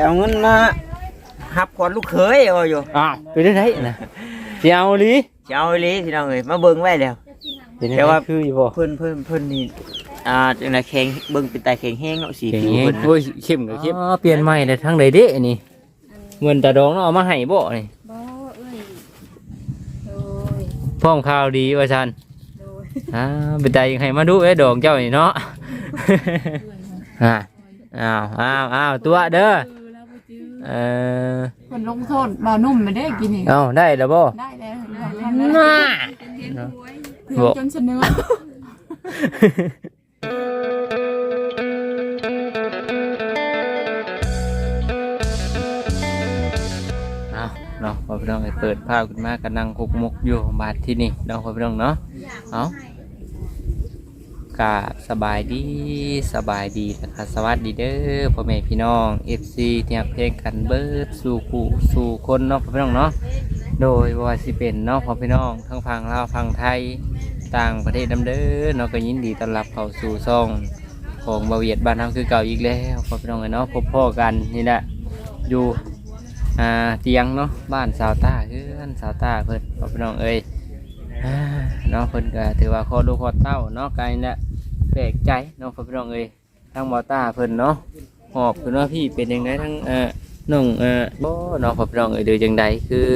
เอาเงินมาหับก่อนลูกเขยเอาอยู่อ้าวไปได้ไหนนะสิเอาอีหลีจะเอาอีหลีพี่น้องเอ้ยมาเบิ่งไว้แล้ว เป็นแต่ว่า คืออยู่บ่เพิ่นเพิ่นเพิ่นนี่อ่าจังได๋แข็งเบิ่งเป็นตาแข็งแห้งเนาะสีเก่งผิวเองเพิ่นโอ้ยเข้มกับเข้มอ๋อเปลี่ยนใหม่เลยทั้งใดเด้นี่เงินตาดองเนาะเอามาให้บ่นี่บ่เอ้ยโดยพร้อมข่าวดีว่าซั่นโดย อ่าเป็นใจยังให้มาดูไอ้ดอกเจ้านี่เนาะ อ่า อ้าวอ้าวอ้าวตัวเด้อเออคนลงโทษบ่าวนุ่มไม่ได้กินอีกเอาได้แล้วบ่ได้แล้วน่าถึงจนเสนอเอาเนาะพอพี่น้องไปเปิดภาพขึ้นมากันนั่งคุกมุกอยู่บาทที่นี่เนาะพอพี่น้องเนาะ เอา กาสบายดีสบายดีนะครับสวัสดีเด้อพ่อแม่พี่น้อง FC ที่รับเพลงกันเบิร์ดสู่กูสู่คนเนาะพ่อพี่น้องเนาะโดยว่าสิเป็นเนาะพ่อพี่น้องทั้งฝั่งลาวฝั่งไทยต่างประเทศนำเด้อเนาะก็ยินดีต้อนรับเข้าสู่ซ่องของบาเวียดบ้านเฮาคือเก่าอีกแล้วพ่อพี่น้องเนาะพบพ่อกันนี่แหละอยู่เตียงเนาะบ้านสาวตาเพื่อนสาวตาเพิ่อนพ่อพี่น้องเอ้ย เนาะเพิ่นก็ถือว่าคอดูคอเต้าเนาะไกลเนี่ยแปลกใจเนาะพ่อพี่น้องเอ้ยทั้งบ่ตาเพิ่นเนาะหอบเพิ่นว่าพี่เป็นยังไงทั้งเอ่อน้องเอ่อบ่เนาะพ่อพี่น้องเอ้ยเดูจังใดคือ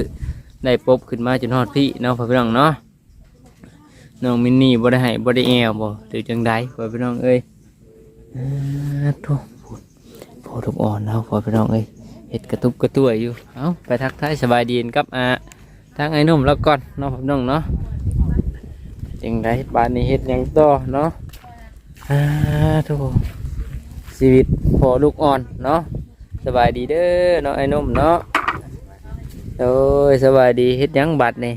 ได้ปบขึ้นมาจนฮอดพี่เน้องพ่อพี่น้องเนาะน้องมินนี่บ่ได้ให้บ่ได้แอวบ่หรือจังใดพ่อพี่น้องเอ้ยอ่าโทุกพอทุกอ่อนเนาะพ่อพี่น้องเอ้ยเฮ็ดกระตุบกระตัวอยู่เอ้าไปทักทายสบายดีกันกับอ่าทางไอ้นุ่มแล้วก่อนนาะพ่อพี่น้องเนาะ จังใดบ้านนี้เฮ็ดหยังต่อเนาะอ่าโทุกชีวิตพอลูกอ่อนเนาะสบายดีเด้อเนาะไอ้หนุ่มเนาะโอ้ยสบายดีเฮ็ดหยังบัดนี่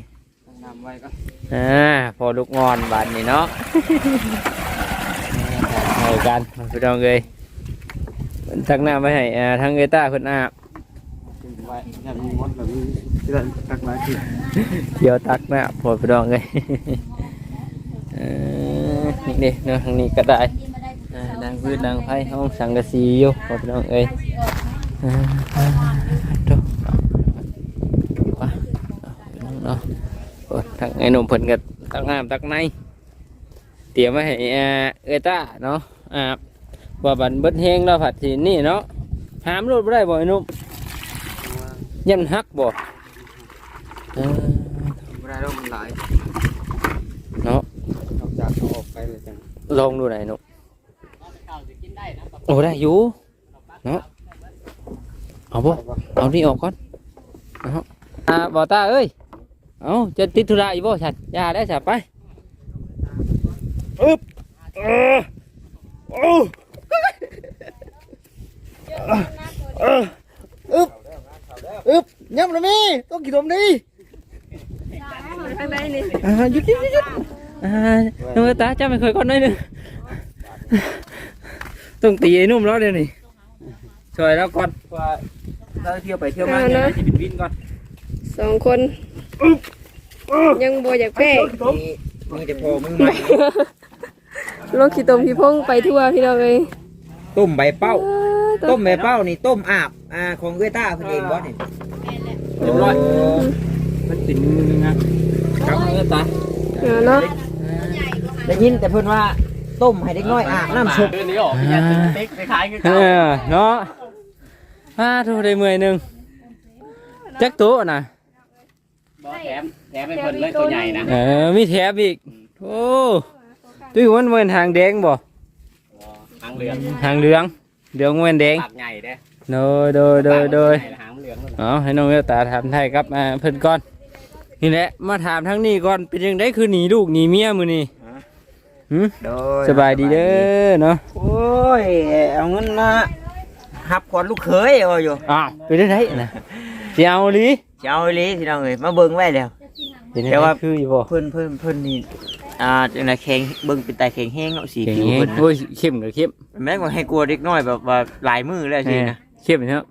นำไว้ก็อ่าพอลูกงอนบัดนี่เนาะเอากันพี่น้องเอ้ยทักหน้าไปให้อ่าทางเอต้าเพิ่นอาบไว้ยังมีมดแบบนี้เดือนตักมาที่เดี๋ยวตักหน้าพอพี่น้องเอ้ย เออนี่นี่เนาะทางนี้ก็ได้อ่าดังพืชดังไฟห้องสังกะสีอยู่พอพี่น้องเอ้ยอ่าอ่าโถ่ไปเอาพี่น้องเนาะโอ้ยทางไอ้หนุ่มเพิ่นก็ตักน้ำตักในเตรียมไว้ให้อ่าเอต้าเนาะอ่าว่าบันเบิดแห้งแล้วผัดทีนี่เนาะหามรถบ่ได้บ่ไอ้หนุ่มยันหักบ่เออ ไม่ได้แล้วมันหลาย เนาะ นอกจาก เขาออกไปเลยจังลองดูหน่อยหนุ่มโอ้ได้อยู่เนาะเอาบ่เอานี่ออกก่อนเนาะอ่าบ่ตาเอ้ยเอาจะติดธุระอยู่บ่ฉันอย่าได้ฉันไปอึ๊บเออโอ้เอออึ๊บอึ๊บยับเลยมี่ต้องกินนมดิข้างในนี่อ่าหยุดหยุดหยุดหยุด อ่าน้องตาจ้าไม่เคยก่อนหน่อยหนึงต้องตีไอ้นุ่มแล้วเดี๋ยวนี้ช่วยแล้วก่อนว่าถ้าเที่ยวไปเที่ยวมาเนี่ยจะบินวินก่อนสองคนยังบ่อยากแป้งนี่มือจะพอมือใหม่โลกขี้ตมขี้พงไปทั่วพี่น้องเอ้ยต้มใบเป้า ต้ต้มมใบเป้านี่ต้มอาบอ่าของเวต้าเพิ่นเองบ่นี่เรียบร้อยมันติดมือนะครับน้องตาเออเนาะ ได้ยินแต่เพิ่นว่าต้มให้เด็กน้อยอาบน้ำชุบนี้ออกพี่ยันเต็กไปขายกันเออเนาะอ่าทุกได้เมื่อยหนึ่งจักตัวน่ะแถมแถมเป็นคนเลยตัวใหญ่นะเออมีแถบอีกโอ้ตุ้ยมันเหมือนหางแดงบ่หางเหลืองหางเหลืองเหลืองเหมือนแดงปากใหญ่เด้โดยโดยโดยโดยหางเหลืองนั่นเอาให้น้องเอลตาถามไทยครับอ่าเพิ่นก่อนนี่แหละมาถามทั้งนี้ก่อนเป็นยังไงคือหนีลูกหนีเมียมือนี่ หืมโดยสบายดีเด้อเนาะโอ้ยเอาเงินมาหับก่อนลูกเขยเอาอยู่อ้าวไปได้ไหนนะสิเอาอีหลีจะเอาอีหลีพี่น้องเอ้ยมาเบิ่งไว้แล้ว เป็นแต่แต่ว่าว่า คืออยู่บ่เพิ่นเพิ่นเพิ่นนี่อ่าจังได๋แข็งเบิ่งเป็นตาแข็งแห้งเนาะสีเก่งผิวเองเพิ่นโอ้ยเข้มกับเข้มแม่งว่าให้กลัวเด็กน้อยแบบว่าหลายมือแล้วสินะเข้มเนาะ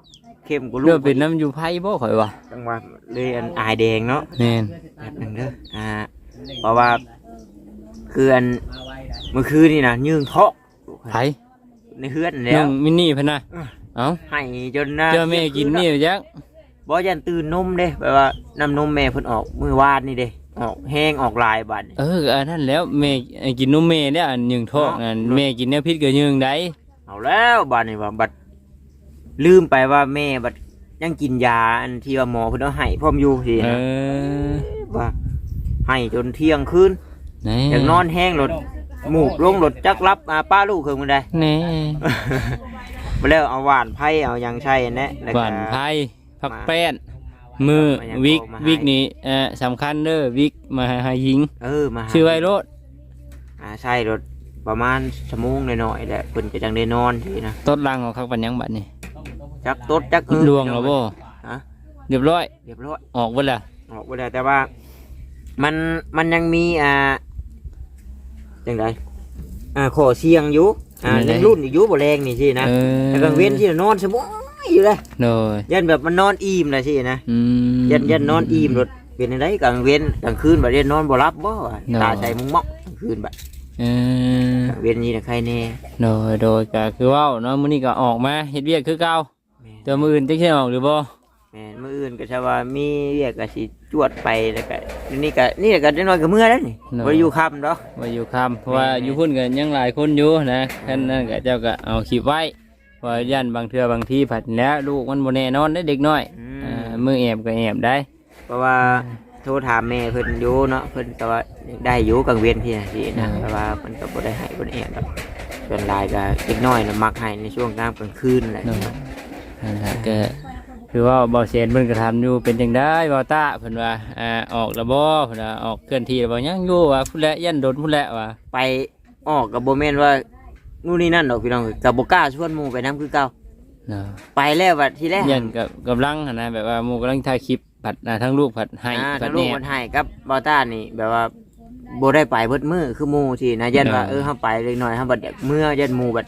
เข้มกว่าลูเลือกเป็นน้ำอยู่ไผ่บ่ข่อยว่าจังหวะเลยอันอายแดงเนาะแน่นแบบนึงเด้ออ่า เพราะว่าคืออัน เมื่อคืนนี่นะยืงเทาะไผ่ในเฮือนน้แล้อวงมินนี่เพิ่นน่ะเอ้าให้จนนะเจอแม่กินนี่จักบ่ยันตื่นนมเด้แปลว่าน้ำนมแม่เพิ่นออกมื้อวานนี่เด้ออกแห้งออกลายบัดนี่เออก็อันนั้นแล้วแม่ไอ้กินนมแม่เนี่ยอันยึงท้องอันแม่กินแนวพิษก็ยึงได้เอาแล้วบัดนี่ว่าบัดลืมไปว่าแม่บัดยังกินยาอันที่ว่าหมอเพิ่นเอาให้พร้อมอยู่สิเอนะอว่าให้จนเที่ยงคืนไหนอยากนอนแห้งรถ หมูกลงรถจักรับอาป้าลูกเคิงมันได้ แหน่มาแล้วเอาหวานไผ่เอาหยังใช่แนะแล้วหก็ วานไผ่ผักแป้น มือมายังวิกโทรมาให้ วิกนี้เอ่อสำคัญเด้อวิกมาให้ให้ยิงเออมาหาชื่อไว้รถอ่าใช่รถประมาณชั่วโมงหน่อยๆแหละเพิ่นก็จังได้นอนทีนะต้นลังของคักปัญญังบัดนี่จักตดจักเออลวงแล้วบ่ฮะเรียบร้อยเรียบร้อย ออกบ่ล่ะออกไปแล้วแต่ว่ามันมันยังมีอ่า จังไดอ่าขอเสียงอยู่อ่ายังรุ่นอยู่บ่แรงนี่สินะเออแต่กลางเว้นที่นอนสบายอยู่เลยโดยยันแบบมันนอนอิ่มเลยสินะอืม ยันยันนอนอิ่มรถเป็นอะไรกลางเว้นกลางคืนบัดเรียนนอนบ่รับบ่วะเนาะ ตาใจมุงมอกกลางคืนบัดเออ กลางเว้นนี่นะใครแน่โดยโดยก็คือเว้าเนาะมื้อนี้ก็ออกมาเฮ็ดเวียกคือเก่าแม่นแต่มื้ออื่นจักสิออกหรือบ่ แม่นมื้ออื่นก็ชว่ามีเรียกก็สิจวดไปแล้วก็นี่ก็นี่ก็ได้น้อยก็เมื่อแล้วนี่บ่ได้อยู่ค่ำดอกว่าอยู่ค่ำเพราะว่าอยู่พุ่นก็ยังหลายคนอยู่นะคันนั้นก็เจ้าก็เอาคลิปไว้เพราะยันบางเทื่อบางทีผัดแล้วลูกมันบ่แน่นอนได้เด็กน้อยอือ่ามมือแอบก็แอบได้ เพราะว่าโทรถามแม่เพิ่นอยู่เนาะเพิ่นก็ว่าได้อยู่กลางเว้นพี่นะสินะแต่ว่ามันก็บ่ได้ให้บ่ได้แอบดอกส่วนหลายก็เล็กน้อยน่ะมักให้ในช่วงกลางกลางคืนแหละ เนาะนั่นแหละก็ คือว่าบ่เสียนเพิ่นก็ทำอยู่เป็นจังได้บ่ตาเพิ่นว่าอ่าออกแล้วบ่เพิ่นว่าออกเคลื่อนที่แล้วบ่ยังอยู่ว่าพุ่นแหละยันโดนพุ่นแหละว่าไปออกกับโบแมนว่านู่นนี่นั่นดอกพี่น้องกับโบกล้าชวนหมู่ไปน้ำคือเก่าเนาะไปแล้วบัดทีแรกยันกับกำลังหั่นนะแบบว่าหมู่กำลังถ่ายคลิปผัดอ่าทั้งลูกผัดให้อ่าผัทั้ดงลูแหกนมันให้กับบอต้านี่แบบว่าโบได้ไปเบิดมือคือหมู่สินะยันว่าเออเออเฮาไปเล็กน้อยเฮาบัดอยากเมื่อยันหมู่บัด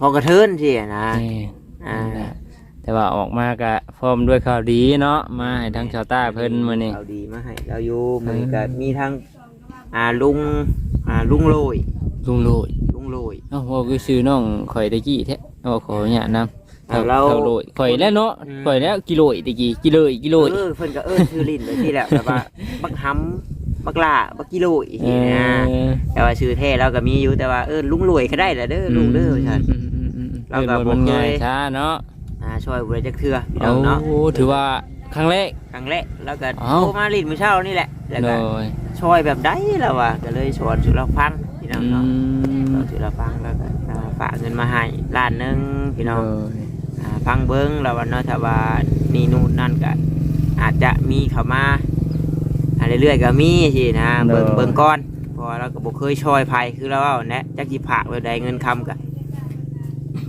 พอกระเทินสินะนี่อ่า นั่นแหละ แต่ว่าออกมาก็พร้อมด้วยข่าวดีเนาะมาให้ทั้งชาวใต้เพิ่นมื้อนี้เราดีมาให้เราอยู่มื้อนี้เออก็มีทั้งอ่าลุงอ่าลุงโรยลุงโลดลุงโรยเอ้าว่าคือชื่อน้องข่อยตะกี้แท้เอาขอเนี่ยนำเอาเรา เท่าโลดข่อยแล้วเนาะอืม ข่อยแล้วกิโลตะกี้กิโลกิโลเออเพิ่นก็เอิ้นชื่อลิ้นเลยที่แหละแบบว่าบักหำบักล่าบักกิโลอีกเอทีนะอแต่ว่าชื่อแท้เราก็มีอยู่แต่ว่าเออลุงรวยก็ได้แหละเด้อลุงเด้อฉันอืมอืมอืมเราก็เออมันบ่เคยง่ายช้าเนาะ อ่าช่วยบุรีจักเทือพี่น้โอ้องเนาะถือว่าครั้งแรก ครั้งแรกแล้วก็เอ้า โทรมาลินมื้อเช้านี่แหละแล้วโดก็ยช่วยแบบใดแล้วว่ะก็เลยสอนสุเราฟังพี่น้องอืเนาะมสอนสุเราฟังแล้วก็อ่าฝากเงินมาให้ล้านหนึงพี่โดน้องยอ่าฟังเบิ้งแล้วว่าเนาะถ้าว่านี่นู่นนั่นก็อาจจะมีเข้ามาอ่าเรื่อยๆก็มีสินะเบิ่งเบิ่งก่อนเพราะว่าเราก็บ่เคยช่วยภัยคือเราเอาแนะจักสิผากไว้ใดเงินคำก็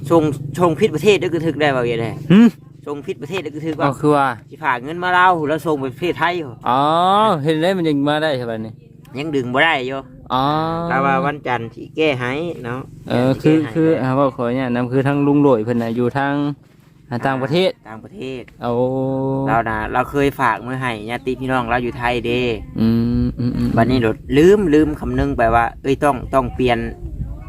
ชงชงพิษประเทศได้คือถึกได้บ่อย่างไรหึชงพิษประเทศได้คือถึกก็ว่าคือว่า สิผากเงินมาเราแล้วส่งไปประเทศไทยอยู่อ๋อ เห็นได้มันยังมาได้ใช่ป่ะนี่ยังดึงบ่ได้อยู่อ๋อแต่ว่าวันจันทร์สิแก้ให้เนาะเออคือคืออ่าว่าขอเนี่ยนำคือทั้งลุงโดยเพิ่นน่ะอยู่ทางอ่าต่างประเทศต่างประเทศ เอาเราน่ะเราเคยฝากมือให้ญาติพี่น้องเราอยู่ไทยเด้อืมอืมอืมวันนี้เราลืมลืมคำนึงไปว่า เอ้ยต้องต้องเปลี่ยน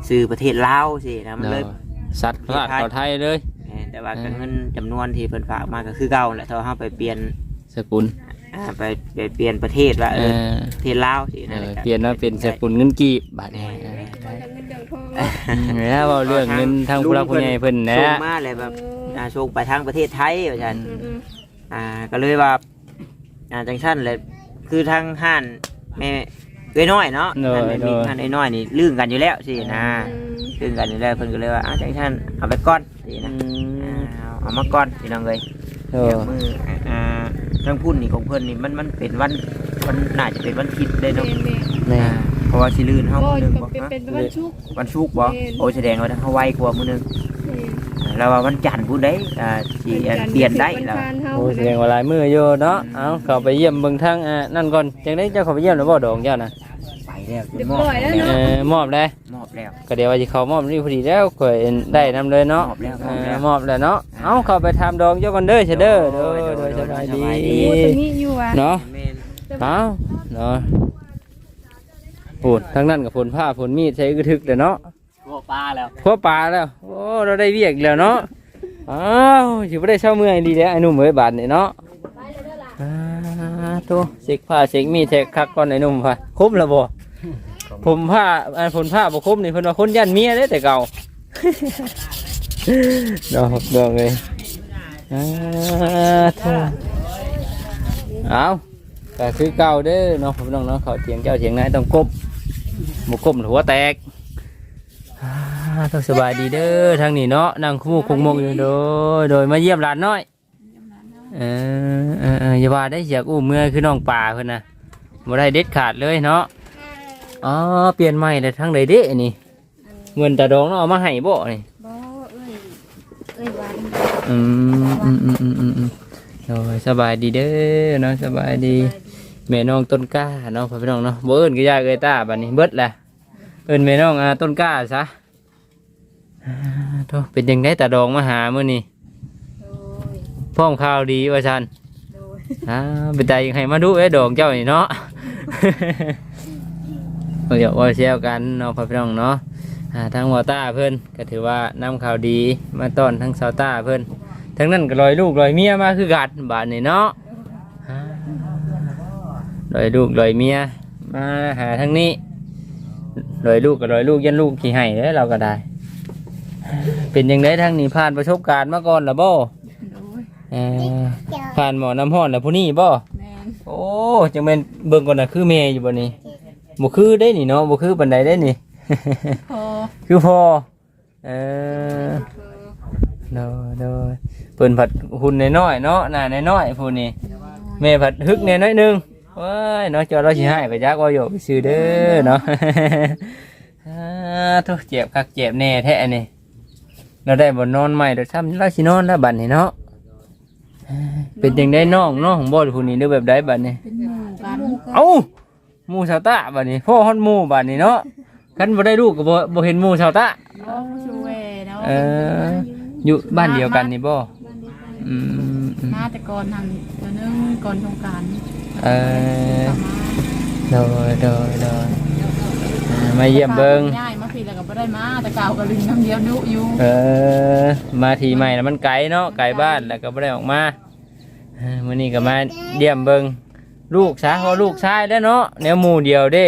สื่อประเทศลาวสินะมันเลยเนาะ สัตว์พลาดเข้าไทยเลยแหม่แต่ว่าเออก็เงินจำนวนที่เพิ่นฝากมาก็คือเก่าแหละเท่าเฮาไปเปลี่ยนสกุลอ่าไปไปเปลี่ยนประเทศว่าเอเอออประเทศลาวสิเอนั่นแหอละครับเปลี่ยนมาเป็นสกุลเงินกีบบาทนี้เงินเดือนทองอืมแล้วเว้าเรื่องเงินทางผู้รักผู้ใหญ่เพิ่นนะ ส่งมาเลยแบบอ่าส่งไปทางประเทศไทยว่าซั่น อืมอืมอ่าก็เลยว่าอ่าจังซั่นเลยคือทางห้านแม่เอ้ยน้อยเนาะน้อยห้านแม่มีน้อยห้านไอ้น้อยนี่ลื่นกันอยู่แล้วสินะอืม ลื่นกันอยู่แล้วเพิ่นก็เลยว่าอ่าจังซั่นเอาไปก่อนสินะอ่าเอาเอามาก่อนพี่น้องเอ้ยโอ้เดี๋ยวมืออ่าทางพุ่นนี่ของเพิ่นนี่มันมันเป็นวันวันน่าจะเป็นวันผิดเลยเนาะแม่นแม่อ่าเพราะว่าสิลื่นๆเฮาก็มื้อหนึงก็บ่เป็นฮะเป็นวันชุกร์วันศุกร์บ่แม่น โอ้แสดงว่าเฮาไวกว่ามื้อหนึงแม่นอ่าแล้วว่าวันจันทร์พุ่นได้อ่าสิอ่าเปลี่ยนได้แล้ววันจันทร์โอ้แสดงว่าหลายมื้ออยู่เนาะเอาเข้าไปเยี่ยมเบิ่งทางอ่านั่นก่อนจังได๋เจ้าเข้าไปเยี่ยมแล้วบ่ดอกเจ้าน่ะไป แล้วเรียบร้อยแล้วเอเนาะอมอบได้มอบแล้ว ก็เดี๋ยวว่าสิเข้ามอบนี่พอดีแล้วข่อยได้นำเลยเนาะมอบแล้วเอมอบแล้วอมอบแล้วเนาะเอาเข้าไปทำดองเจ้าก่อนเด้อเชเด้อเด้อเด้อสบายดีโอ้ตรงนี้อยู่อะเนาะ แม่นเอาเนาะปูดทั้งนั้นกับฝนผ้าฝนมีดใช้กระทึกเลยเนาะพวกปลาแล้วพวกปลาแล้ว โอ้ เราได้เวียกแล้วเนาะ อ้าวสิบ่ได้เช้าเมื่อยดีแล้วไอ้หนุ่มเอ้ยบาดนี่เนาะอ่าโตเสกผ้าเสกมีดเสกคักก่อนไอ้หนุ่มผ้าครบแล้วบ่ ผมผ้าอันผลผ้าบ่ครบนี่เพิ่นว่าคนยันเมียเด้แต่เก่า ดอกดอกเลยอ่าโธ่เอาก็คือเก่าเด้อเนาะพี่น้องเนาะเขาเถียงเจ้าเถียงนายต้องกบบ่กบหัวแตกอ่าต้องสบายดีเด้อทางนี้เนาะนั่งคู่คงมกอยู่โดยโดยมาเยี่ยมหลานน้อยเออเออเอออย่าว่าได้เสียกอู้เมื่อคือน้องป่าเพิ่นนะบ่ได้เด็ดขาดเลยเนาะ อ๋อเปลี่ยนใหม่เลยทางใดเด้นี่เงินตาดองเนาะเอามาให้บ่นี่บ่เอ้ยเอ้ยวันอืมอืมอืมอืมอืมอืมโดยสบายดีเด้อเนาะสบายดีแม่น้องต้นกล้าเนาะพ่อพี่น้องเนาะบ่เอิ้นก็ยากเอ้ยตาบัดนี้เบิดแหละเอิ้นแม่น้องอ่าต้นกล้าซะอ่าโธ่เป็นยังไงตาดองมาหามื่อนี่โดยพ่อมข่าวดีว่าชันโดย อ่าเป็นใจยังให้มาดูเอ้ดองเจ้านี่เนาะ เอาเดี๋ยวว่าเชียวกันเนาะพ่อพี่น้องเนาะอ่าทางวอต้าเพิ่นก็ถือว่านำข่าวดีมาต้อนทั้งสาวต้าเพิ่นทั้งนั้นก็ลอยลูกลอยเมียมาคือกันบาดนี่เนาะอ่าลอยลูกลอยเมียมาหาทั้งนี้ลอยลูกก็ลอยลูกยันลูกขี่ให้เด้อเราก็ได้ เป็นยังไงทางนี้ผ่านประสบการณ์มาก่อนหรือบ่โดยเอ่อผ่านหมอน้ำห้อนแล้วผู้นี้บ่แม่นโอ้จังเป็นเบิ่งก่อนนะคือเมย์อยู่บ่นี่ บ่คือได้นี่เนาะบ่คือปานใดได้นี่ พอคือพอเออโดยโดยเพิ่นผัดหุ่นน้อยๆเนาะหน้าน้อยๆผู้นี้แม่ผัดฮึกแน่น้อยหนึงว้ายเนาะเจ้าเราสิให้ไปจักว่าอยู่ไปซื้อเด้อเนาะ อ่าทุกเจ็บคักเจ็บแน่แท้นี่เราได้บ่นอนใหม่เดี๋ยวซ้ำเราสินอนแล้วบัดนี้เนาะเอ้ยเป็นจังได้น้องน้องของบ่ผู้นี้หรือแบบใดบัดนี้เป็นหมู่กัน เอ้า หมู่ชาวตะบัดนี้พ่อฮอดหมู่บัดนี้เนาะคันบ่ได้ลูกก็บ่บ่เห็นหมู่ชาวตะบ่ชูเวเนาะเออ อยู่บ้านเดียวกันนี่บ่อืมอืมมาแต่ก่อนทางตัวนึงก่อนสงกรารเออโดยโดยโดยอ่ามาเยี่ยมเบิ่งง่ายมาพี่แล้วก็บ่ได้มาแต่เก่าก็ลึงน้ำเดียวดุอยู่เออ มาทีใหม่แล้วมันไกลเนาะไกลบ้านแล้วก็ไม่ได้ออกมาเออมื้อนี้ก็มาเยี่ยมเบิง ลูกชายเพราลูกชายแล้เนาะแนวหมู่เดียวเด้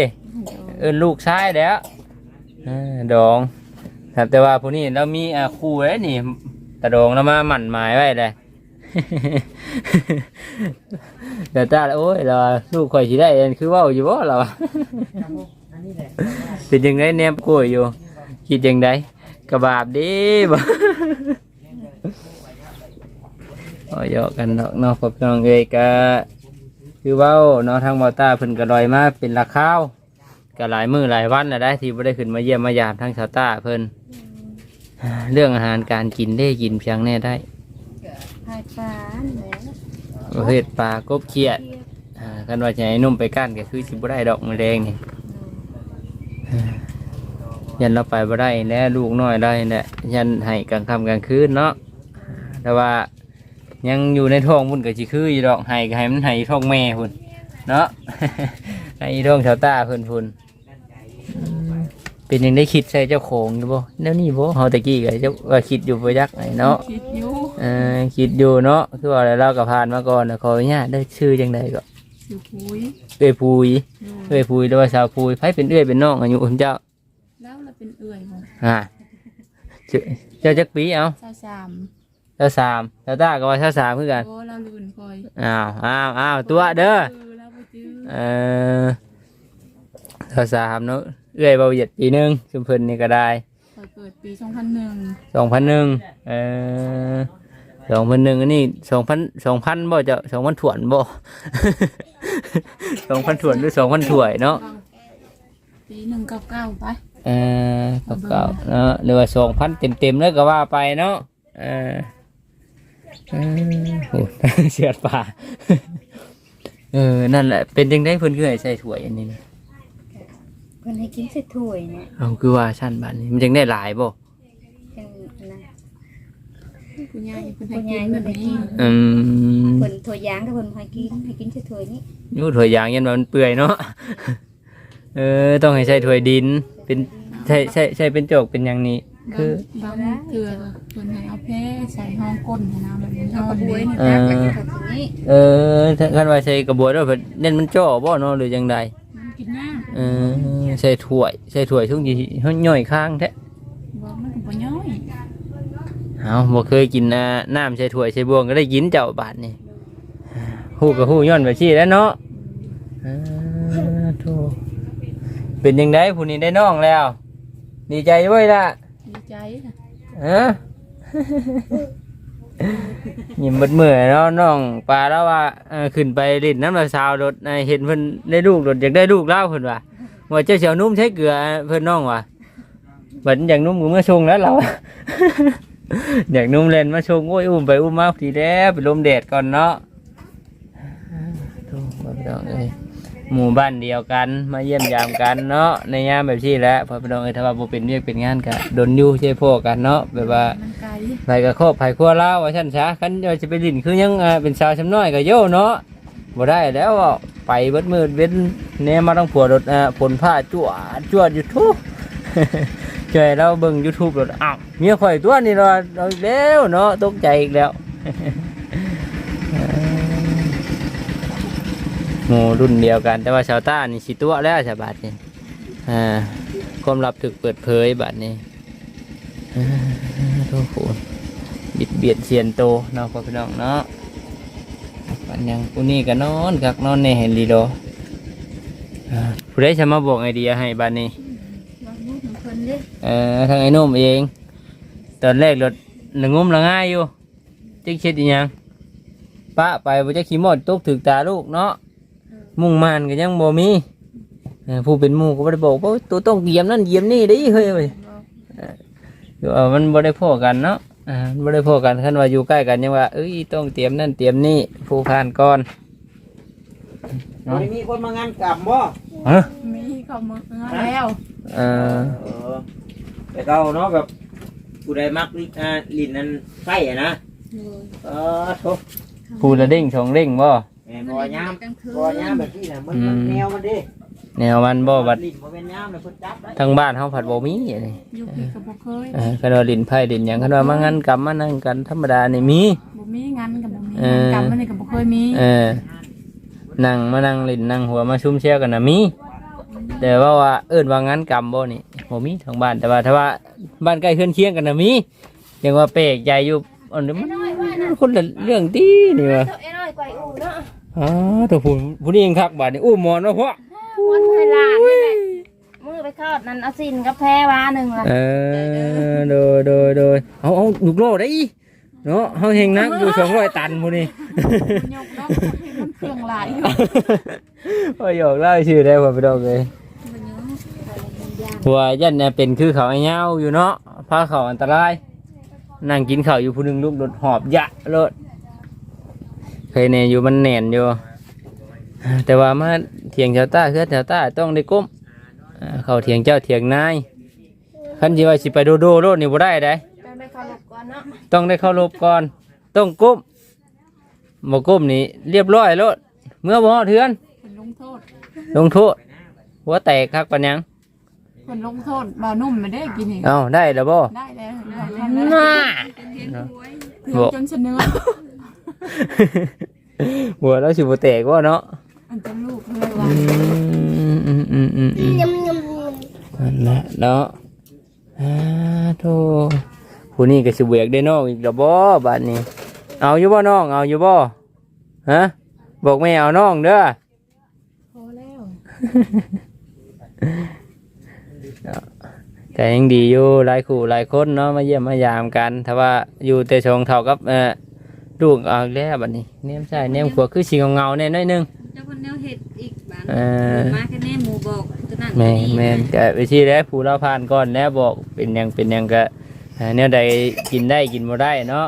เอิ้นลูกชายแล้วเอดอง ครับแต่ว่าผู้นี้เรามีอาคู่แล้นี่ตาดองเรามาหมั่นหมายไว้เลย เดี๋ยวตาโอ้ยเราลูกข่อยสิได้เองคือเว่าอยู่บ่เรา เป็นยังไงแนมกล้วยอยู่ คิดยังไงกระบาบดีบ่ โอ้ยาะกันเนาะเนาะพ่อพี่น้องเอ้ยก็ คือเว้าเนาะทางบอต้าเพิ่นก็ลอยมาเป็นราคาวก็หลายมื้อหลายวันแล้วได้ที่บ่ได้ขึ้นมาเยี่ยมมายามทางชาวต้าเพิ่นอ่าเรื่องอาหารการกินได้กินเพียงแน่ได้พายปลาแหละประเภทปลากบเขียดอ่ากันว่าจะให้นุ่มไปกั้นก็คือสิบ่ได้ดอกมะแดงนี่ยันเราไปบ่ได้แล้วลูกน้อยได้แหละยันให้กลางค่ำกลางคืนเนาะแต่ว่า ยังอยู่ในท้องพุ่นก็สิคืออยู่ดอกให้ก็ให้มันให้ท้องแม่พุ่นเนาะ ให้ท้องชาวตาเพิ่นพุ่นอืมเป็นยังได้คิดใส่เจ้าของอยู่บ่แล้วนี่บ่เฮาตะกี้ก็เจ้าว่าคิดอยู่บ่ยักไอ้เนาะคิดอยู่เออคิดอยู่เนาะคือว่าอะไรเราก็ผ่านมาก่อนนะขออนุญาตได้ชื่อจังใดก็สิคุยเอ้ยพูยโดยเอ้ยพูยหรือว่าสาวพูยไผเป็นเอ้ยเป็นน้องอายุคุณเจ้าแล้วเราเป็นเอื่อยของอ่าชื่อเจ้าจักปีเอาชาสาม เจ้าสามเจ้าตาก็ว่าเจ้าสามคือกันโอ้เราลื่นคอยอ้าวอ้าวอ้าวตัวเด้อเออเราบ่จื้อเออเจ้าสามเนาะเอ้ยเบาเหยียดปีหนึงชุมเพิ่นนี่ก็ได้คอยเกิดปี2001สองพันหนึ่งเออสองพันหนึ่งอันนี้สองพันสองพันบ่เจ้าสองพันถวนบ่ สองพันถวนหรือสองพันถ้วยเนาะปี199ไปเออเก่าๆเนาะหรือว่าสองพันเต็มๆแล้วก็ว่าไปเนาะเออ เออโหเสียดป่าเออ นั่นแหละ เป็นยังได้เพิ่นคือให้ใส่ถ้วยอันนี้นะเพิ่นให้กินใส่ถ้วยเนี่ยเอาคือว่าชั้นบ้านนี้มันยังได้หลายบ่จังนะคุณยายเพิ่นผู้ให้ใหกิญ่นแบเพิ่นบให้นี้กินอืมเพิ่นถ้วยยางก็เพิ่นให้กินให้กินใส่ถ้วยนี้อยู่ถ้วยยางยันว่ามันเปื่อยเนาะ เออ ต้องให้ใส่ถ้วยดิน เป็นใช่ใช่ใช่เป็นโจกเป็นอย่างนี้โคือบางเถื่อเพิ่นให้เอาแพ้ใส่ห้องก้นให้นะแบบนี้เอาห้องกระบวยนี้นี่ตักไปที่ตรงนี้เออถ้าคันว่าใส่กระบวยแล้วเพิ่นเน้นมันจ่อบ่เนาะหรือจังใดมันกินยากเออใส่ถ้วยใส่ถ้วยช่วงที่ย่อยข้างแท้บอกมันก็บ่ย่อยเอาบ่เคยกินอ่าน้ำใส่ถ้วยใส่บวงก็ได้กินเจ้าบาดนี่ฮู้ก็ฮู้ย้อนไปชี้แล้วเนาะอ่าโธ่เป็นยังไงผู้นี้ได้น้องแล้ว ดีใจไว้ล่ะดี ใจค่ะฮะยิ้มเบิดมือเนาะน้องปลาแล้วว่าเออขึ้นไปลิ้นน้ำลายสาวรถเห็นเพิ่นได้ลูกรถอยากได้ลูกเล่าเพิ่นว่าว่าเจ้าเสียวนุ่มใช้เกลือเพิ่นน้องว่าบัดอยากนุ่มก็เมื่อชงแล้วเรา อยากนุ่มเล่นมาชงโอ้ยอุ้มไปอุ้มมาทีแล้วไปลมแดดก่อนเนาะโธ่บ่พี่น้องเอ้ย หมู่บ้านเดียวกัน มาเยี่ยมยามกันเนาะในยามแบบนี้แหละพอพี่น้องเอ้ยถ้าว่าบ่เป็นเรียกเป็นงานก็โดนอยู่ใช่พ่อกันเนาะแบบว่ามันไกลไปกับครอบไผ่ครัวลาวว่าฉันซะคันเดี๋ยวจะไปดินคือยังอ่าเป็นสาวชำน้อยก็โย่เนาะบ่ได้แล้วอะไปเบิดมืดเว้นแหน่มาต้องผัวรถอ่าผลผ้าจั่วจั่วอยู่ทุกเจอเราเบิ่ง YouTube รถอ้าวเมียข่อยตัวนี่เราเราอีกแล้วเนาะตกใจอีกแล้ว หมู่รุ่นเดียวกัน แต่ว่าชาวต้านี่สิตัวแล้วฉบับนี่อ่าความลับถึกเปิดเผยบัดนี้โอ้โหบิดเบียดเสียนโตเนาะพ่อพี่น้องเนาะปันยังผู้นี้ก็นอนกักนอนในเห็นลีโดอผู้ใดจะมาบอกไอเดียให้บ้านนี้บางลูกของเพิ่นเออทางไอ้นุ่มเอง ตอนแรกรถหนึ่งงุ้มละง่ายอยู่จิ๊กเช็ดอีหยังป้าไปบ่จะขี่มอดตกถึกตาลูกเนาะ มุ่งมานก็ยังบ่มีเอ่อผู้เป็นหมู่ก็บ่ได้บอกว่าตัวต้องเหยียมนั่นเหยียมนี่เด้เฮ้ยเว้ยเอ่อเดี๋ยวเอามันบ่ได้พ้อกันเนาะอ่ามันบ่ได้พ้อกันคันว่าอยู่ใกล้กันยังว่าเอ้ยต้องเตรียมนั่นเตรียมนี่ผู้ผ่านก่อนบ่ได้มีคนมางานกรรมบ่ฮะมีเข้ามาแล้วเอ่อเออแต่เก่าเนาะแบบผู้ใดมักลิอ่าลิ้นนั้นไฟอะนะเออโถผู้ละเด้งสองเด้งบ่แม่ นบ่ยามกลางคืนบ่ยามแบบนี้น่ะมันมันแนวมันเด้แนวมันบ่บัดลิ้นบ่เป็นยามเลยเพิ่นจับได้ทางบ้านเฮาผัดบ่มีอันนี้อยู่พี่ก็บ่เคยเออคันว่าลินไผ่ลินหยังคันว่ามางั้นกรรมมานั่งกันธรรมดานี่มี บ่มีงานกับบ่มีเออ กรรมมันนี่ก็บ่เคยมีเออนั่งมานั่งลินนั่งหัวมาชุ่มเชี่ยวกันนะมี แต่ว่าว่าเอิ้นว่างั้นกรรมบ่นี่บ่มีทางบ้านแต่ว่าถ้าว่าบ้านใกล้เคือนเคียงกันนะมียังว่าเปรกใจอยู่อันนี้มันคนละเรื่องตีนี่ว่า เอ้น้อยกว่าอูเนาะ อ๋อตัวผู้ผู้นี้เองคักบาดนี่อู้หมอนว่าพวกวันไทยลานนี่แหละมือไปทอดนั่นเอาสินกับแพรวาหนึ่งล่ะเออโดยโดยโดยเอาเอาลูกโลได้อีเนาะเฮาเฮงนักอยู่200ตันผู้นี้ยกดอกให้มันเครื่องหลายอยู่โอ้ยอกเล่าชื่อได้ว่าไปดอกเลยหัวยันเนี่ยเป็นคือเขาไอ้เงาอยู่เนาะพาเขาอันตรายนั่งกินข้าวอยู่ผู้หนึงลูกรถหอบยะรถ เคยเนี่ยอยู่มันแน่นอยู่ แต่ว่ามาเถียงชาวใต้เพื่อชาวใต้ต้องได้ก้มอ่าเขาเถียงเจ้าเถียงนายคันที่ว่าสิไปโดโดโลดนี่บ่ได้ได้ ต้องได้เข้าหลบก่อนเนาะต้องได้เข้ารบก่อน ต้องก้มบ่ก้มนี่เรียบร้อยโลดเมื่อบ่ฮอดเทือนเพิ่นลงโทษลงโทษหัวแตกคักปัญญังเพิ่นลงโทษบ่าวนุ่มไม่ได้กินอีกเอาได้แล้วบ่ได้แล้วน่าถึงจนเสนอ หัวแล้วสิบ่แตกว่าเนาะอันจะลูกเลยว่าอืมอืมอืมอืมอืมยำยำนั่นแหละเนาะอ่าโธ่ผู้นี้ก็สิเบียกได้น้องอีกแล้วบ่บัดนี้ เอาอยู่บ่น้องเอาอยู่บ่ฮะบอกแม่เอาน้องเด้อพอแล้วก็ยังดีอยู่หลายคู่หลายคนเนาะมาเยี่ยมมายามกันถ้าว่าอยู่แต่ชงเท่ากับเอ่อ ลูกเอาอีกแล้วบัดนี้เนมใช่เนมขวาคือสีเงาๆแน่น้อยหนึง เจ้าคนแนวเฮ็ดอีกบ้านเออ มาแค่แน่หมู่บอกตัวนั้นแม่ตัวนี้แม่นก็ไปที่แล้วผู้เราผ่านก่อนแล้วบอกเป็นหยังเป็นหยังก็เอ่อแนวใดกินได้กินบ่ได้เนาะ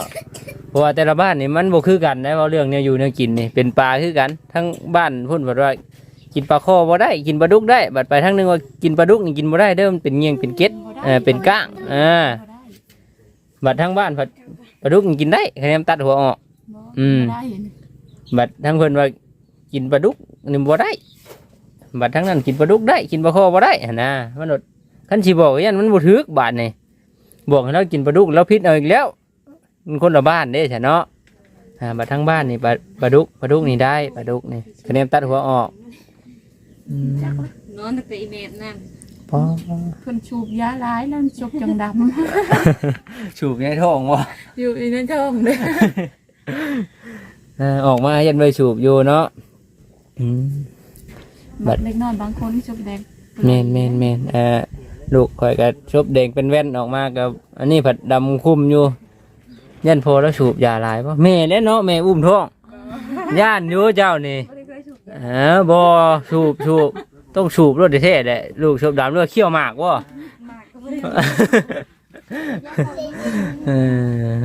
เพราะว่าแต่ละบ้านนี่มันบ่คือกันนะเว่าเรื่องแนวอยู่แนวกินนี่เป็นปลาคือกัน ทั้งบ้านพุ่นบอกว่ากินปลาคอบ่ได้กินปลาดุกได้บัดไปทั้งหนึงว่ากินปลาดุกนี่กินบ่ได้เด้อมันเป็นเงี้ยงเป็นเกล็ดเออเป็นก้างเออบัดทั้งบ้านผัด ปลาดุกนี่กินได้คะแนนตัดหัวออกอืม ได้เห็นบัดทั้งเพิ่นว่ากินปลาดุกนี่บ่ได้ บัดทั้งนั้นกินปลาดุกได้ กินปลาคอบ่ได้หั่นนะมันอดคันสิบอกว่ายันมันบ่ถึกบาดนี่บอกให้เรากินปลาดุกแล้วพิษเอาอีกแล้วมันคนละบ้านเด้ใช่เนาะอ่าบัดทั้งบ้านนี่ปลาปลาดุกปลาดุกนี่ได้ปลาดุกนี่คะแนนตัดหัวออกอืม นอนตั้งแต่อีเมลนั่น พอเพิ่นชูบยาหลายแล้วชบจังดสูบในท้องวะำอยู่ในท้องเลยเออออกมายันไปสูบอยู่เนาะอืม บับัด ดเล็กน้อยบางคนชบแดงแมนแมนแมนเอ่อลูกข่อยก็ชบแดงเป็นแว่นออกมากับ อันนี้ผัดดำคุ้มอยู่ ยันพอแล้วสูบยาหลายป่ะแม่แล้วเนาะแม่อุ้มท้อง ย่านอยู่เจ้านี่เออบอสูบสูบ ต้องสูบรถเท่ๆแหละลูกชบดำเลือเขี้ยวหมากวะเออ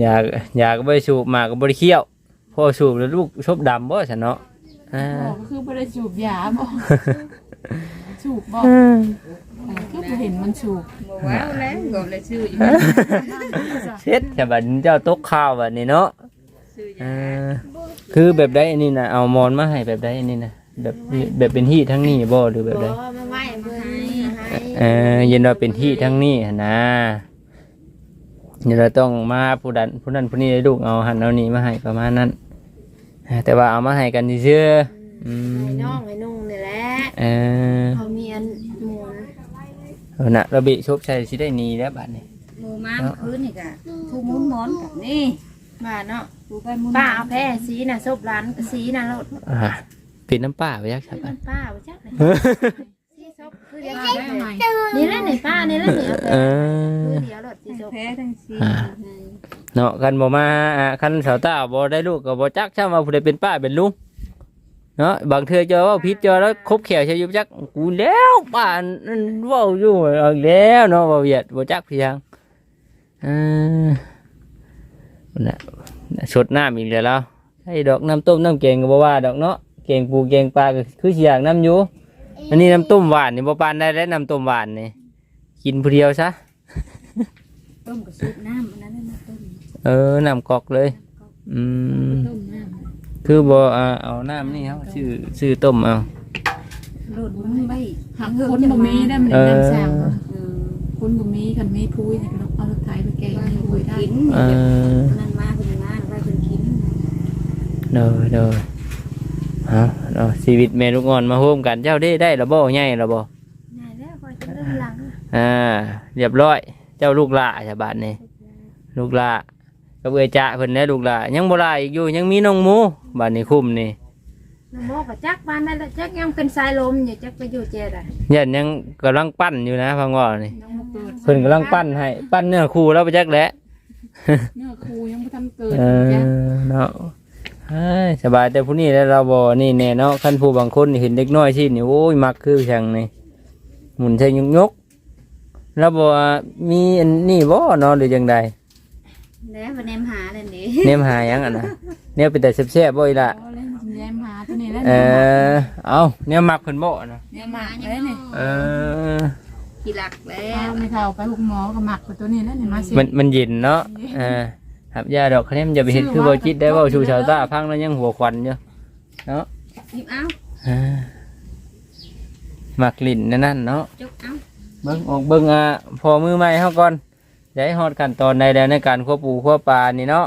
อยากอยากไปสูบหมากกับบริเขี้ยว พอสูบแล้วลูกชบดำบ่ฉันเนาะอ่าบอกก็คือบ่ได้สูบยาบ่สูบบ่คือบ่เห็นมันสูบบอกว่าแล้วก็เลยชื่ออยู่เช็ดจะบัดเจ้าตกข้าวบัดนี้เนาะ ชื่ออยู่อ่าคือแบบใดอันนี้นะเอามอนมาให้แบบใดอันนี้นะแบบแบบเป็นที่ทั้งนี้บ่หรือแบบใดบ่มาไหว้เพิ่นให้เออเย็นเราเป็นที่ทั้งนี้หั่นนะเดี๋ยวเราต้องมาผู้ดันผู้นั้นผู้นี้ให้ลูกเอาหันเอานี่มาให้ประมาณนั้นอ่าแต่ว่าเอามาให้กันเชื่อๆอืมให้น้องให้นุ่งนี่แหละเออเขามีอันหมุนเอานะระเบิชบชัยสิได้หนีแล้วบัดนี้โมมาเมื่อคืนนี่กะผู้มุนหมอนกับนี่ ว่าเนาะผู้ไปมุนป้าเอาแพ้สีน่ะซบร้านสีน่ะรถอ่าปิดน้ำป้าไปยักษ์ครับบัดป้าบ่จักเลยสีซบคือเดียวได้เอาใหม่นี่แหละนี่ป้านี่แหละนี่เอาเอแพ้อคือเดียวรถสีซบแพ้ทั้งสี่เนาะคันบ่มาอ่าคันสาวตาบ่ได้ลูกก็บ่จักช่าว่าผู้ใดเป็นป้าเป็นลุงเนาะบางเทื่อเจอว่าผิดเจอแล้วคบแขวใช่อยู่จักกูแล้วป้านั่นเว้าอยู่เอาอีกแล้วเนาะบ่เวียดบ่จักพี่ยังเออ น่ะสดน้ำอีกแล้วให้ดอกน้ำต้มน้ำแกงก็บ่ว่าดอกเนาะแกงปูแกงปลาก็คือสิอยากน้ำอยู่อันนี้น้ำต้มหวานนี่บ่ปานได้แล้วน้ำต้มหวานนี่กินผู้เดียวซะต้มกับซุปน้ำอันนั้นน่ะต้มเออน้ำกอกเลยอืมต้มน้คือบ่อ่าเอาน้ำนี่เขาชื่อชื่อต้มเอาำโลดมันไม่หักคนบ่มีได้มันเออน้ำสางเออคนบ่มี กันไม่พูยเนี่ยเอารถไถไปแกงว่าให้ให้พูคุยยได้กินเออนั่นมาเป็นมาไว้เป็นกินเด้อเด้อเอาเนาะชีวิตแม่ลูกอ่อนมาโฮมกันเจ้าได้ได้ระบ่ใหญ่ระบ่ง่ายแล้วคอยจะเริ่มหลังอ่าเรียบร้อย เจ้าลูกหล่าฉบาดนี่ลูกหล่ากับเอื้อยจ่าเพิ่นแหน่ลูกหล่ายังบ่หลายอีกอยู่ยังมีน้องหมูบาดนี้คุ้มนี่ น้ำโมกจักบ้านนั่นแหละจักยังเป็นสายลมอยู่จักไปอยู่เจดอะยันยังกำลังปั้นอยู่นะพังว่านี่ยังบ่เกิดเพิ่นกำลังปั้นให้ปั้นเนื้อคู่แล้วไปจักแหละเนื้อคูยังบ่ทันเกิดเอจ้ะอเนาะเอ้ยสบายแต่ผู้นี้แล้วเราบ่นี่แน่เนาะคันผู้บางคนนี่เห็นเด็กน้อยสินี่โอ้ยมักคือจังนี่หมุนใช่ยกยกๆแล้วบ่ว่ามีอันนี่บ่เนาะหรือจังใด แล้วมาแนมหาเลยนี่เนมหาหยังอะนะเนี่ยเป็นแต่แซ่บๆบ่อีล่ะเอาเลยแย้มหา ตัวนี้แล้วเออเอาเนี่ยมักเพิ่นบ่นะเนี่ยหมักเลยนี่เออกี่หลักแล้เอาวไม่เท่าไปหุกหมอก็หมักไปตัวนี้แล้วนี่มาสิมันมันเย็นเนาะเออครับยาดอกคะแนนอย่าไปเฮ็ดคือบ่จิตได้เว้าชูชาวตาพังแล้วยังหัวควันอยู่เนาะหยิบเอาอ่ามักลิ้นนั่นนั่นเนาะจุกเอาเบิ้งออกเบิ้งอะพอมือใหม่เฮาก่อนอย่าให้ฮอดกันตอนใดแล้วในการควบปูควบปลานี่เนาะ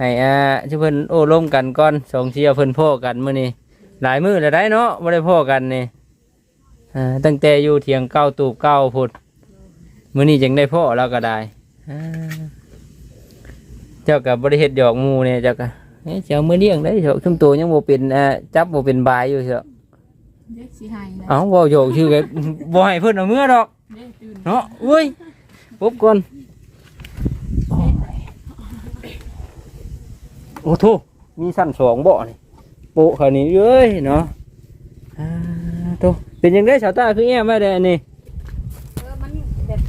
ให้อ่าชื่อเพิ่นโอ้ร่มกันก่อนสองเชียร์เพิ่นพ่อกันมื้อนี้หลายมื้อแล้วได้เนาะบ่ได้พ่อกันนี่อ่าตั้งแต่อยู่เถียงเก้าตูบเก้าพุดมื้อนี้จึงได้พ่อแล้วก็ได้อ่าเจ้าก็บ่ได้เฮ็ดดอกหมู่เนี่ยเจ้าก็เอ๊ะเจ้ามื้อเลี้ยงได้เถอะชุมตัวยังบ่เป็นอ่าจับบ่เป็นบายอยู่เถอะเด็กสิให้นะเอ้าเว้าโยกชื่อก็บ่ให้เพิ่นเอาเมื่อดอกเด็กตื่นเนาะเว้ยปุ๊บก่อน โอ้โถมีสั้นสองบ่อนี่โปะเขานี่เอ้ยเนาะอ่าโตเป็นยังไงสาวตาคือแง่มาได้อันนี่เออมันแบบ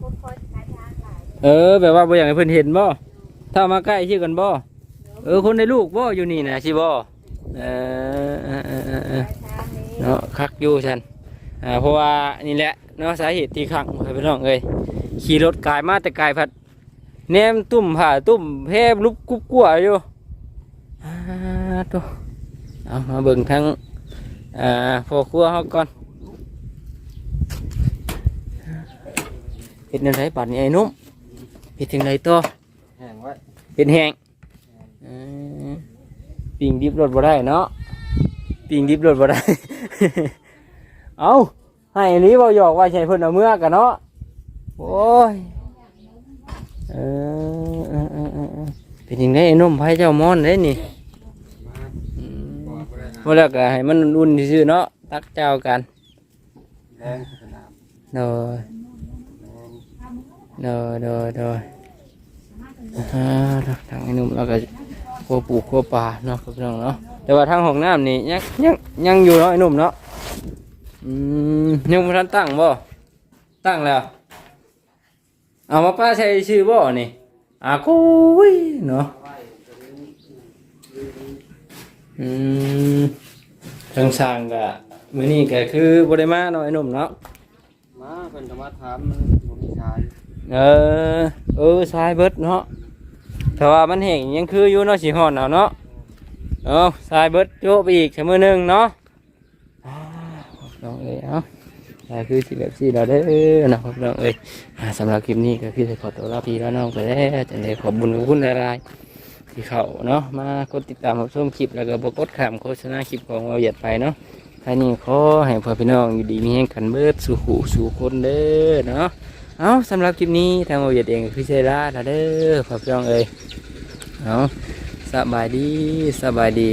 คนคอยขายทางหลายเออแบบว่าบ่อยากให้เพิ่นเห็นบ่ถ้ามาใกล้ชื่อกันบ่เออคนในลูกบ่อยู่นี่นะสิบ่เออเออเออเออเออขายทางนี้เนาะคักอยู่ฉันอ่าเพราะว่านี่แหละเนาะสาเหตุที่ขังไปพี่น้องเอ้ยขี่รถกายมาแต่กายพัด แนมตุ่มผ่าตุ่มแพบลุกกุ๊บกั่วอยู่อ่าตัวเอามาเบิ่งทั้งอ่าพ่อครัวเขาก่อนอเฮ็ดแนวไดบัดนี้ไอ้หนุ่ม เฮ็ดจังไดต่อแห้งไว้เฮ็ดแห้งเออปิงดิบรถบ่ได้เนาะปิงดิบรถบ่ได้เอาให้อีหลีบ่หยอกว่าใช่เพิ่นเอาเมื่อกันเนาะโอ้ยเออเออเออเออเออเป็นจังไดไอ้หนุ่มไผเจ้ามอนเด้นี่อืมบ่แล้วก็ให้มันอุ่นๆซื่อๆเนาะตักเจ้ากันแรงสนามโดยโดยโดยโดยอ่าทางไอ้หนุ่มเราก็ครัวปลูกครัวปลาเนาะครับพี่น้องเนาะแต่ว่าทางห้องน้ำนี่ยังยังยังอยู่เนาะไอ้หนุ่มเนาะอืมยังไม่ทันตั้งบ่ตั้งแล้ว เอามาป้าใช้ชื่อบ่นี่อากุยเนาะอืมทางสร้างก็มื้อนี้ก็คือบ่ได้มาเนาะไอ้หนุ่มเนาะมาเพิ่นก็มาถามมันบ่มีชายเออเออทรายเบิดเนาะแต่ว่ามันแห้งยังคืออยู่เนาะสีหอนเอาเนาะเอาทรายเบิดโจบอีกชั่วโมงหนึ่งเนาะอ่าน้องเอ้ยเอา แต่คือสิแบบสิเราได้อนะครับน้องเอ้ยสำหรับคลิปนี้ก็คือจะขอตัวลาพี่แล้วน้องไปแล้วจังเลยขอบคุญขอบคุณหลายๆที่เขาเนาะมากดติดตามรับชมคลิปแล้วก็บกดขามโฆษณาคลิปของเราเหยียดไปเนาะท่านี้ขอให้พ่อพี่น้องอยู่ดีมีแห่งกันเบิดสู่หูสู่คนเด้อเนาะเอาสำหรับคลิปนี้ทางโอเยดเองคือเซราเด้อพ่อพี่น้องเอ้ยเอาสบายดีสบายดี